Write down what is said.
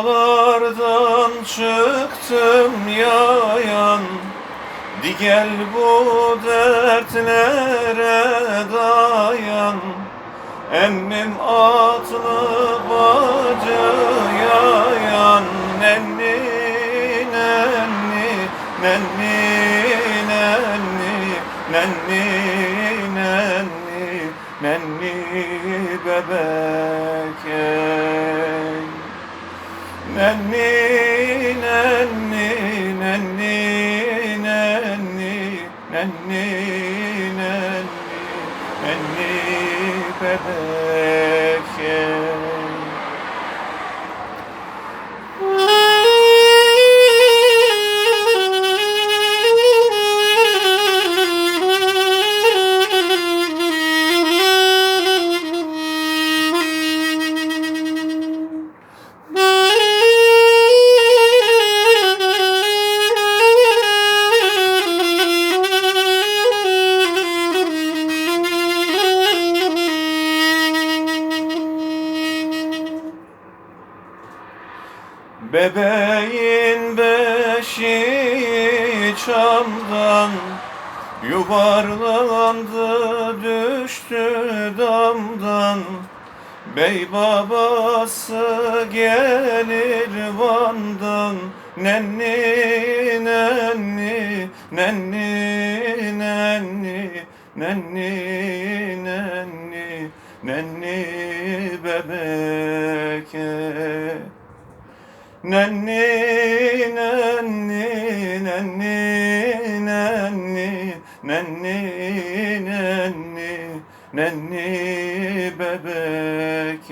Adalardan çıktım yayan. Di gel bu dertlere dayan. Emmim atlı bacı yayan. Nenni nenni nenni nenni nenni nenni nenni bebek. Nenni nenni nenni nenni nenni nenni nenni bebek Bebeğin beşi çamdan Yuvarlandı düştü damdan Bey babası gelir Van'dan Nenni nenni nenni nenni nenni nenni nenni bebek ey nenni nenni nenni nenni nenni nenni nenni bebek.